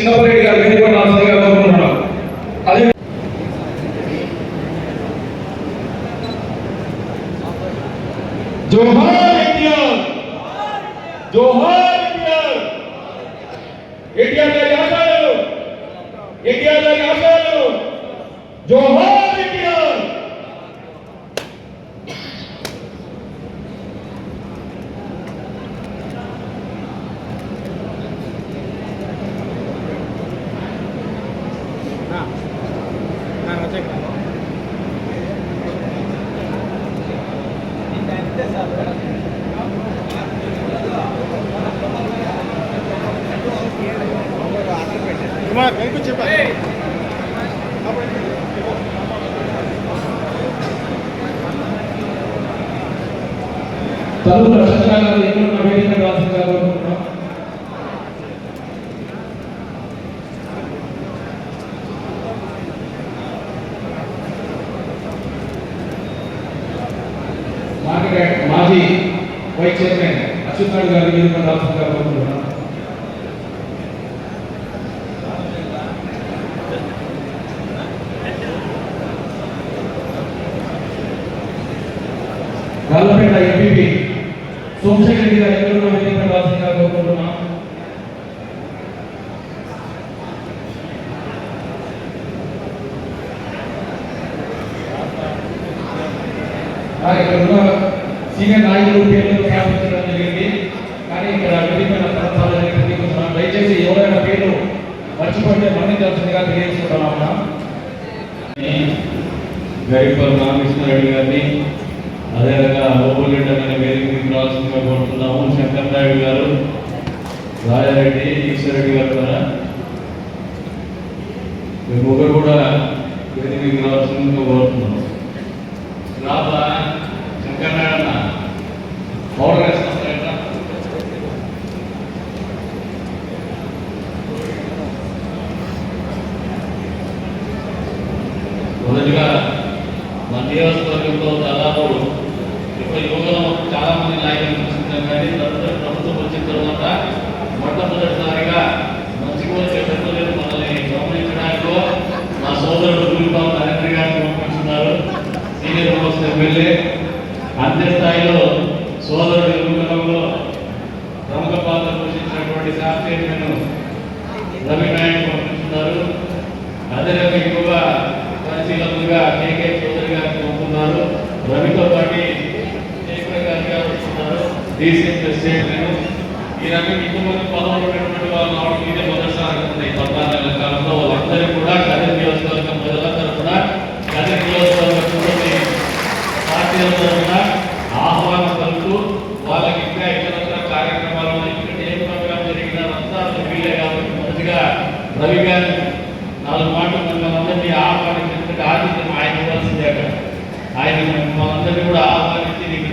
చిన్నపరెడ్డి గారు వేదిక రాష్ట్రంగా కోరుకుంటున్నాం అదే జోహార్ ఇండియా జోహార్ ఇండియా ఎన్టీఆర్ గారి ఆశయాలు ఎన్టీఆర్ గారి ఆశయాలు జోహార్ తలుపు రక్షణ గారు మార్కెట్ మాజీ వైస్ చైర్మన్ అచ్యుతాడు గారి వేదిక రాష్ట్రంగా కోరుతున్నాను గల్లపేట ఎంపీపీ సోమశేఖర్ రెడ్డి గారు ఎక్కడ వేదిక రాష్ట్రంగా కోరుకుంటున్నాం ఆ, ఇక్కడ ఉన్న సీనియర్ నాయకులు పేర్లు స్థాపించడం జరిగింది. కానీ ఇక్కడ విభిన్న వేదిక జరిగింది తెలియజేస్తున్నాం దయచేసి ఎవరైనా పేర్లు మర్చిపోతే మన్నించాల్సిందిగా తెలియజేస్తున్నాం గరిపల్ రామకృష్ణారెడ్డి గారిని అదేవిధంగా ఓపులెడ్డ అనే వేదికకి రావాల్సిందిగా కోరుతున్నాము. శంకర్ నాయుడు గారు రాజారెడ్డి ఈశ్వరెడ్డి గారు ద్వారా మేము ఒకరు కూడా వేదికకి రావాల్సిందిగా కోరుతున్నాము. రాబా శంకర్ నాయుడు పౌడర్ మొదటిగా మన నియోజకవర్గంలో దాదాపు ఇప్పుడు యువకులు చాలా మంది నాయకులు చూస్తున్నాం కానీ ప్రభుత్వం వచ్చిన తర్వాత మొట్టమొదటిసారిగా పోషించినటువంటి రవి నాయక్ పంపిస్తున్నారు అదేవిధంగా ఎక్కువగా పరిశీలకులుగా కేకే చౌదరి గారు పంపుతున్నారు రవితో పాటు శేఖర్ గారి గారు వస్తున్నారు. డీసీ చైర్మన్ ఈ రకంగా ఎక్కువ మంది పదవులు ఉన్నటువంటి వాళ్ళు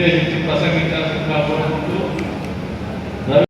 e a gente consegue entrar favor.